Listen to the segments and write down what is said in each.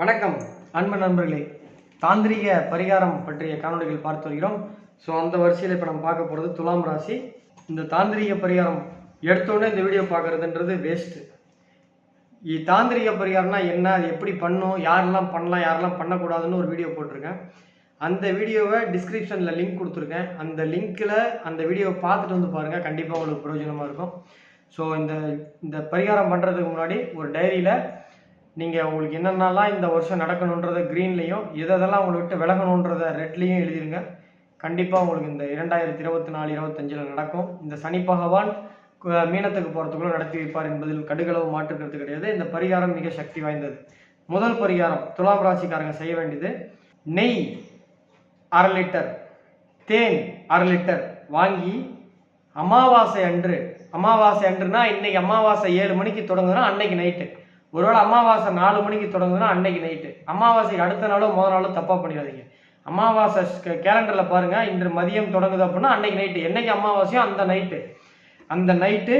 வணக்கம். அன்பு நண்பர்களே தாந்திரிக பரிகாரம் பற்றிய காணொலிகள் பார்த்து வருகிறோம். ஸோ அந்த வரிசையில் இப்போ நம்ம பார்க்க போகிறது துலாம் ராசி. இந்த தாந்திரிக பரிகாரம் எடுத்தோடனே இந்த வீடியோ பார்க்குறதுன்றது வேஸ்ட்டு தாந்திரிக பரிகாரம்னா என்ன அது எப்படி பண்ணும் யாரெல்லாம் பண்ணலாம் யாரெல்லாம் பண்ணக்கூடாதுன்னு ஒரு வீடியோ போட்டிருக்கேன். அந்த வீடியோவை டிஸ்கிரிப்ஷனில் லிங்க் கொடுத்துருக்கேன். அந்த லிங்க்கில் அந்த வீடியோவை பார்த்துட்டு வந்து பாருங்கள் கண்டிப்பாக உங்களுக்கு பிரயோஜனமாக இருக்கும். ஸோ இந்த இந்த பரிகாரம் பண்ணுறதுக்கு முன்னாடி ஒரு டைரியில் நீங்கள் உங்களுக்கு என்னென்னலாம் இந்த வருஷம் நடக்கணுன்றதை க்ரீன்லேயும் எதெல்லாம் உங்களை விட்டு விலகணுன்றதை ரெட்லேயும் எழுதிருங்க. கண்டிப்பாக உங்களுக்கு இந்த இரண்டாயிரத்தி இருபத்தி நாலு இருபத்தஞ்சில் நடக்கும். இந்த சனி பகவான் மீனத்துக்கு போகிறதுக்குள்ள நடத்தி வைப்பார் என்பதில் கடுகளவு மாற்றுக்கிறது கிடையாது. இந்த பரிகாரம் மிக சக்தி வாய்ந்தது. முதல் பரிகாரம் துலாம் ராசிக்காரங்க செய்ய வேண்டியது நெய் அரை லிட்டர் தேன் அரை லிட்டர் வாங்கி அமாவாசை அன்று அமாவாசை அன்றுனா இன்னைக்கு அமாவாசை ஏழு மணிக்கு தொடங்குதுன்னா அன்னைக்கு நைட்டு ஒருவேளை அமாவாசை நாலு மணிக்கு தொடங்குதுன்னா அன்னைக்கு நைட்டு அமாவாசைக்கு அடுத்த நாளோ முதல் நாளோ தப்பாக பண்ணிடாதீங்க. அமாவாசை கேலண்டரில் பாருங்கள் இன்று மதியம் தொடங்குது அப்படின்னா அன்னைக்கு நைட்டு என்னைக்கு அமாவாசையோ அந்த நைட்டு அந்த நைட்டு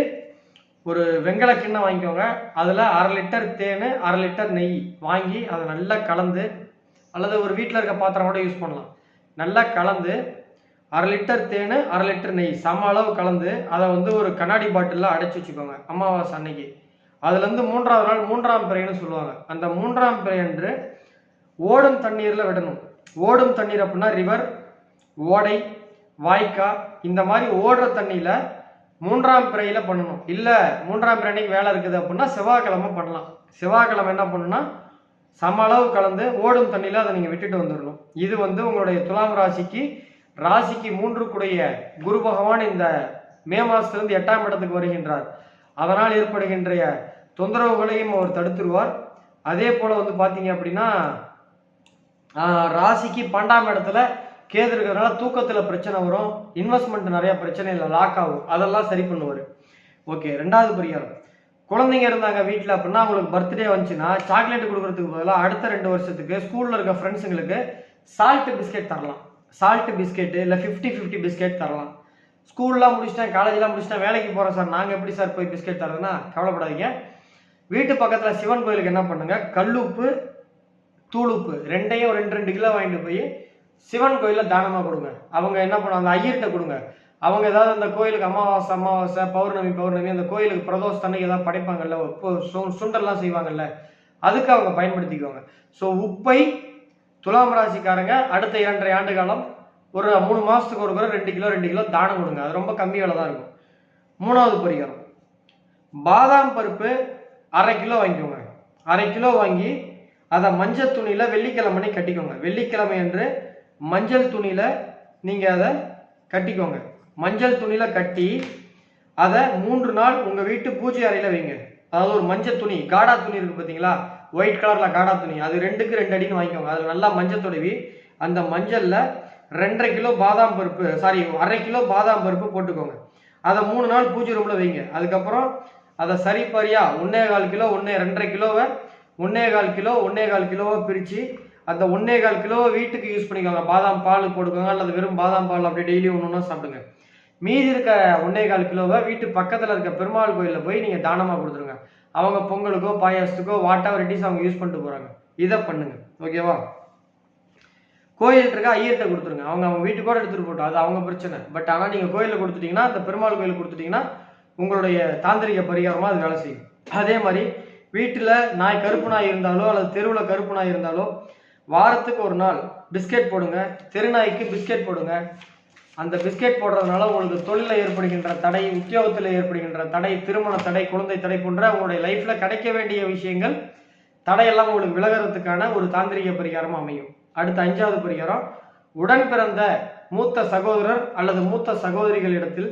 ஒரு வெங்கல கிண்ணம் வாங்கிக்கோங்க. அதில் அரை லிட்டர் தேன் அரை லிட்டர் நெய் வாங்கி அதை நல்லா கலந்து அல்லது ஒரு வீட்டில் இருக்க பாத்திரம் கூட யூஸ் பண்ணலாம். நல்லா கலந்து அரை லிட்டர் தேன் அரை லிட்டர் நெய் சம அளவு கலந்து அதை வந்து ஒரு கண்ணாடி பாட்டிலில் அடைச்சி வச்சுக்கோங்க. அமாவாசை அன்னைக்கு. அதுலேருந்து மூன்றாவது நாள் மூன்றாம் பிறைன்னு சொல்லுவாங்க. அந்த மூன்றாம் பிறை என்று ஓடும் தண்ணீரில் விடணும். ஓடும் தண்ணீர் அப்படின்னா ரிவர் ஓடை வாய்க்கா இந்த மாதிரி ஓடுற தண்ணியில் மூன்றாம் பிறையில் பண்ணணும். இல்லை மூன்றாம் பிறை அன்னைக்கு வேலை இருக்குது அப்படின்னா செவ்வாய்க்கிழமை பண்ணலாம். செவ்வாய்க்கிழமை என்ன பண்ணணும்னா சம அளவு கலந்து ஓடும் தண்ணியில் அதை நீங்கள் விட்டுட்டு வந்துடணும் இது வந்து உங்களுடைய துலாம் ராசிக்கு ராசிக்கு மூன்றுக்குடைய குரு பகவான் இந்த மே மாதத்துலேருந்து எட்டாம் இடத்துக்கு வருகின்றார். அதனால் ஏற்படுகின்ற தொந்தரவுகளையும் அவர் தடுத்துருவார். அதே போல் வந்து பார்த்தீங்க அப்படின்னா ராசிக்கு பன்னெண்டாம் இடத்துல கேது இருக்கிறதுனால தூக்கத்தில் பிரச்சனை வரும். இன்வெஸ்ட்மெண்ட் நிறைய பிரச்சனை இல்லை லாக் ஆகும். அதெல்லாம் சரி பண்ணுவார். ஓகே ரெண்டாவது பரிகாரம். குழந்தைங்க இருந்தாங்க வீட்டில் அப்படின்னா அவங்களுக்கு பர்த்டே வந்துச்சுன்னா சாக்லேட் கொடுக்கறதுக்கு பதிலாக அடுத்த ரெண்டு வருஷத்துக்கு ஸ்கூலில் இருக்க ஃப்ரெண்ட்ஸுங்களுக்கு சால்ட் பிஸ்கெட் தரலாம். சால்ட் பிஸ்கெட்டு இல்லை ஃபிஃப்டி ஃபிஃப்டி பிஸ்கெட் தரலாம். ஸ்கூல்லாம் முடிச்சிட்டேன் காலேஜ்லாம் முடிச்சிட்டேன் வேலைக்கு போகிறோம் சார். நாங்கள் எப்படி சார் போய் பிஸ்கெட் தரதுன்னா கவலைப்படாதீங்க. வீட்டு பக்கத்தில் சிவன் கோயிலுக்கு என்ன பண்ணுங்க? கல்லுப்பு தூளுப்பு ரெண்டையும் ரெண்டு ரெண்டு கிலோ வாங்கிட்டு போய் சிவன் கோயிலில் தானமாக கொடுங்க. அவங்க என்ன பண்ணுவாங்க? அந்த ஐயர்கிட்ட கொடுங்க. அவங்க ஏதாவது அந்த கோயிலுக்கு அமாவாசை அமாவாசை பௌர்ணமி பௌர்ணமி அந்த கோயிலுக்கு பிரதோஷத்தன்னைக்கு ஏதாவது படைப்பாங்கல்ல இப்போ சுண்டல்லாம் செய்வாங்கல்ல அதுக்கு அவங்க பயன்படுத்திக்குவாங்க. ஸோ உப்பை துலாம் ராசிக்காரங்க அடுத்த இரண்டரை ஆண்டு காலம் ஒரு மூணு மாதத்துக்கு ஒரு குறை ரெண்டு கிலோ ரெண்டு கிலோ தானம் கொடுங்க. அது ரொம்ப கம்மி விலை தான் இருக்கும். மூணாவது பரிகாரம். பாதாம் பருப்பு அரை கிலோ வாங்கிக்கோங்க. அரை கிலோ வாங்கி அதை மஞ்சள் துணியில் வெள்ளிக்கிழமை கட்டிக்கோங்க. வெள்ளிக்கிழமை என்று மஞ்சள் துணியில் நீங்கள் அதை கட்டிக்கோங்க. மஞ்சள் துணியில் கட்டி அதை மூன்று நாள் உங்கள் வீட்டு பூஜை அறையில் வைங்க. அதாவது ஒரு மஞ்சள் துணி காடா துணி இருக்குது பார்த்தீங்களா? ஒயிட் கலரில் காடா துணி. அது ரெண்டுக்கு ரெண்டு அடின்னு வாங்கிக்கோங்க. அதில் நல்லா மஞ்சள் தடவி அந்த மஞ்சளில் ரெண்டரை கிலோ பாதாம் பருப்பு சாரி அரை கிலோ பாதாம் பருப்பு போட்டுக்கோங்க. அதை மூணு நாள் பூஜை ரூமில் வைங்க. அதுக்கப்புறம் அதை சரிப்பரியா ஒன்னே கால் கிலோ ஒன்னே ரெண்டரை கிலோவை ஒன்னே கால் கிலோ ஒன்னே கால் கிலோவை பிரித்து அந்த ஒன்னே கால் கிலோவை வீட்டுக்கு யூஸ் பண்ணிக்கோங்க. பாதாம் பால் போட்டுக்கோங்க அல்லது வெறும் பாதாம் பால் அப்படியே டெய்லி ஒன்று ஒன்றா சாப்பிடுங்க. மீதி இருக்க ஒன்னே கால் கிலோவை வீட்டு பக்கத்தில் இருக்க பெருமாள் கோயிலில் போய் நீங்கள் தானமாக கொடுத்துருங்க. அவங்க பொங்கலுக்கோ பாயாசத்துக்கோ வாட் எவர் இட் அவங்க யூஸ் பண்ணிட்டு போகிறாங்க இதை பண்ணுங்க. ஓகேவா கோயில் இருக்க ஐயர்கிட்ட கொடுத்துருங்க. அவங்க அவங்க வீட்டுக்கு கூட எடுத்துகிட்டு போட்டோம் அது அவங்க பிரச்சனை. பட் ஆனால் நீங்கள் கோயிலில் கொடுத்துட்டீங்கன்னா அந்த பெருமாள் கோயிலுக்கு கொடுத்துட்டீங்கன்னா உங்களுடைய தாந்திரிக பரிகாரமாக அது வேலை செய்யும். அதே மாதிரி வீட்டில் நாய் கருப்பு நாய் இருந்தாலோ அல்லது தெருவில் கருப்பு நாய் இருந்தாலோ வாரத்துக்கு ஒரு நாள் பிஸ்கெட் போடுங்க தெருநாய்க்கு பிஸ்கெட் போடுங்க. அந்த பிஸ்கெட் போடுறதுனால உங்களுக்கு தொழிலில் ஏற்படுகின்ற தடை உத்தியோகத்தில் ஏற்படுகின்ற தடை திருமண தடை குழந்தை தடை போன்ற உங்களுடைய லைஃப்பில் கிடைக்க வேண்டிய விஷயங்கள் தடையெல்லாம் உங்களுக்கு விலகிறதுக்கான ஒரு தாந்திரிக பரிகாரம் அமையும். அடுத்த அஞ்சாவது பரிகாரம் உடன் பிறந்த மூத்த சகோதரர் அல்லது மூத்த சகோதரிகளிடத்தில்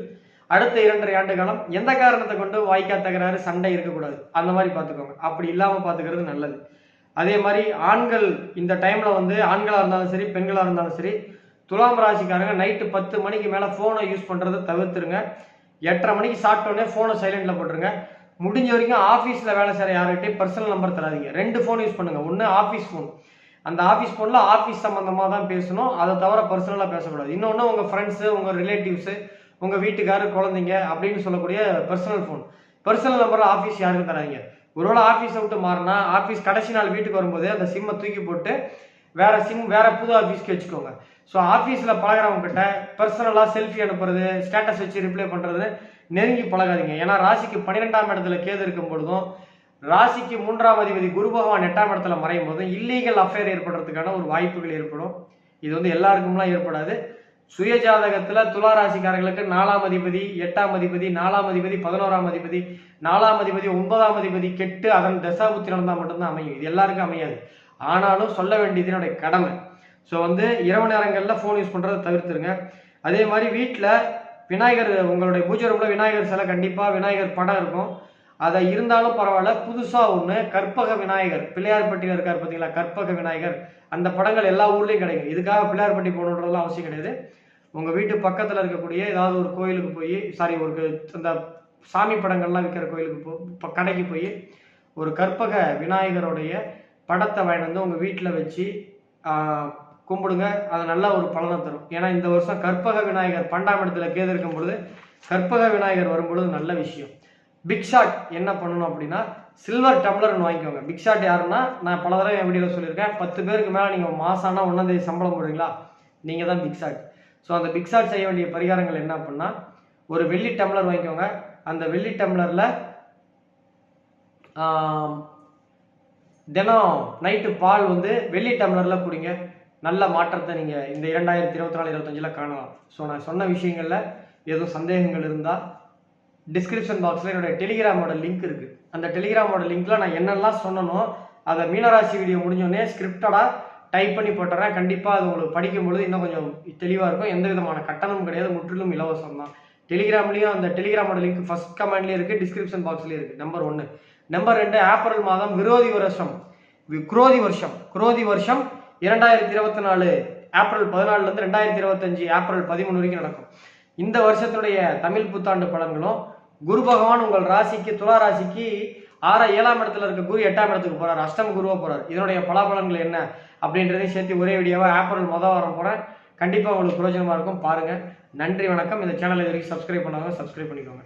அடுத்த இரண்டரை ஆண்டு காலம் எந்த காரணத்தை கொண்டு வாய்க்கா தகராறு சண்டை இருக்கக்கூடாது? அந்த மாதிரி பார்த்துக்கோங்க. அப்படி இல்லாமல் பார்த்துக்கிறது நல்லது. அதே மாதிரி ஆண்கள் இந்த டைமில் வந்து ஆண்களாக இருந்தாலும் சரி பெண்களாக இருந்தாலும் சரி துலாம் ராசிக்காரங்க நைட்டு பத்து மணிக்கு மேலே ஃபோனை யூஸ் பண்ணுறதை தவிர்த்துருங்க. எட்டரை மணிக்கு சாப்பிட்டோன்னே ஃபோனை சைலண்டில் போட்டுருங்க. முடிஞ்ச வரைக்கும் ஆஃபீஸில் வேலை செய்கிற யார்கிட்டையும் பர்சனல் நம்பர் தராதீங்க. ரெண்டு ஃபோன் யூஸ் பண்ணுங்கள் ஒன்று ஆஃபீஸ் ஃபோன் அந்த ஆஃபீஸ் ஃபோனில் ஆஃபீஸ் சம்மந்தமாக தான் பேசணும். அதை தவிர பர்சனலாக பேசக்கூடாது. இன்னொன்று உங்கள் ஃப்ரெண்ட்ஸு உங்கள் ரிலேட்டிவ்ஸு உங்கள் வீட்டுக்காரர் குழந்தைங்க அப்படின்னு சொல்லக்கூடிய பர்சனல் ஃபோன் பர்சனல் நம்பரில் ஆஃபீஸ் யாருக்கும் ஒரு ஒருவேளை ஆஃபீஸை விட்டு மாறினா ஆஃபீஸ் கடைசி நாள் வீட்டுக்கு வரும்போது அந்த சிம்மை தூக்கி போட்டு வேற சிம் வேற புது ஆஃபீஸ்க்கு வச்சுக்கோங்க. ஸோ ஆஃபீஸில் பழகிறவங்க கிட்ட பர்சனலாக செல்ஃபி அனுப்புறது ஸ்டேட்டஸ் வச்சு ரிப்ளை பண்ணுறது நெருங்கி பழகாதீங்க. ஏன்னா ராசிக்கு பன்னிரெண்டாம் இடத்துல கேது இருக்கும் பொழுதும் ராசிக்கு மூன்றாம் அதிபதி குரு பகவான் எட்டாம் இடத்துல மறையும் போதும் இல்லீகல் அஃபேர் ஏற்படுறதுக்கான ஒரு வாய்ப்புகள் ஏற்படும். இது வந்து எல்லாருக்கும்லாம் ஏற்படாது. சுய ஜாதகத்துல துலா நாலாம் அதிபதி எட்டாம் அதிபதி நாலாம் அதிபதி பதினோராம் அதிபதி நாலாம் அதிபதி ஒன்பதாம் அதிபதி கெட்டு அதன் தசாபுத்தி நடந்தால் மட்டும்தான் அமையும். இது எல்லாருக்கும் அமையாது. ஆனாலும் சொல்ல வேண்டியது என்னுடைய கடமை. ஸோ வந்து இரவு நேரங்களில் ஃபோன் யூஸ் பண்ணுறதை தவிர்த்துருங்க. அதே மாதிரி வீட்டில் விநாயகர் உங்களுடைய பூஜை ரூமில் விநாயகர் சிலை கண்டிப்பாக விநாயகர் படம் இருக்கும். அதை இருந்தாலும் பரவாயில்ல. புதுசாக ஒன்று கற்பக விநாயகர். பிள்ளையார்பட்டியில் இருக்கார் பார்த்தீங்களா கற்பக விநாயகர். அந்த படங்கள் எல்லா ஊர்லேயும் கிடைக்கும். இதுக்காக பிள்ளையார்பட்டி போகணுன்றதுலாம் அவசியம் கிடையாது. உங்கள் வீட்டு பக்கத்தில் இருக்கக்கூடிய ஏதாவது ஒரு கோயிலுக்கு போய் சாரி ஒரு அந்த சாமி படங்கள்லாம் விற்கிற கோயிலுக்கு போ கடைக்கு போய் ஒரு கற்பக விநாயகருடைய படத்தை வாங்கிட்டு வந்து உங்கள் வீட்டில் வச்சு கும்பிடுங்க. அது நல்ல ஒரு பலனை தரும். ஏன்னா இந்த வருஷம் கற்பக விநாயகர் பண்டாமிடத்தில் கேது இருக்கும் பொழுது கற்பக விநாயகர் வரும்பொழுது நல்ல விஷயம். பிக் ஷாட் என்ன பண்ணணும் அப்படின்னா சில்வர் டம்ளர்னு வாங்கிக்கோங்க. பிக் ஷாட் யாருன்னா நான் பல தடவை என் வீடியோவில் சொல்லியிருக்கேன். பத்து பேருக்கு மேலே நீங்கள் மாசானா ஒன்றாந்தேதி சம்பளம் போடுறீங்களா நீங்கள் தான் பிக் ஷாட் ஸோ அந்த பிக் ஷாட் செய்ய வேண்டிய பரிகாரங்கள் என்ன அப்படின்னா ஒரு வெள்ளி டம்ளர் வாங்கிக்கோங்க. அந்த வெள்ளி டம்ளரில் தினம் நைட்டு பால் வந்து வெள்ளி டம்ளரில் குடிங்க. நல்ல மாற்றத்தை நீங்கள் இந்த இரண்டாயிரத்தி இருபத்தி நாலு இருபத்தஞ்சில் காணலாம். ஸோ நான் சொன்ன விஷயங்களில் எதுவும் சந்தேகங்கள் இருந்தால் டிஸ்கிரிப்ஷன் பாக்ஸில் என்னோட டெலிகிராமோட லிங்க் இருக்குது அந்த டெலிகிராமோட லிங்க்ல நான் என்னெல்லாம் சொன்னனோ அதை மீனராசி வீடியோ முடிஞ்சோடனே ஸ்கிரிப்டடாக டைப் பண்ணி போட்டுறேன். கண்டிப்பாக அது உங்களுக்கு படிக்கும் பொழுது இன்னும் கொஞ்சம் தெளிவாக இருக்கும். எந்த விதமான கட்டணமும் கிடையாது. முற்றிலும் இலவசம் தான். டெலிகிராம்லேயும் அந்த டெலிகிராமோட லிங்க் ஃபஸ்ட் கமெண்ட்லேயும் இருக்குது டிஸ்கிரிப்ஷன் பாக்ஸ்லேயே இருக்குது நம்பர் ஒன்று நம்பர் ரெண்டு ஏப்ரல் மாதம் விரோதி வருஷம். குரோதி வருஷம். குரோதி வருஷம் இரண்டாயிரத்தி இருபத்தி நாலு ஏப்ரல் பதினாலுலேருந்து ரெண்டாயிரத்தி இருபத்தஞ்சு ஏப்ரல் பதிமூணு வரைக்கும் நடக்கும். இந்த வருஷத்துடைய தமிழ் புத்தாண்டு பலன்களும் குரு பகவான் உங்கள் ராசிக்கு துலா ராசிக்கு ஆறா ஏழாம் இடத்துல இருக்க குரு எட்டாம் இடத்துக்கு போகிறார் அஷ்டம குருவா போகிறார் இதனுடைய பலாபலன்கள் என்ன அப்படின்றதையும் சேர்த்து ஒரே வீடியோவா ஏப்ரல் மொதல் வாரம் போறேன் கண்டிப்பா உங்களுக்கு பிரயோஜனமா இருக்கும். பாருங்க. நன்றி வணக்கம். இந்த சேனலை இது வரைக்கும் சப்ஸ்கிரைப் பண்ணாங்க சப்ஸ்கிரைப் பண்ணிக்கோங்க.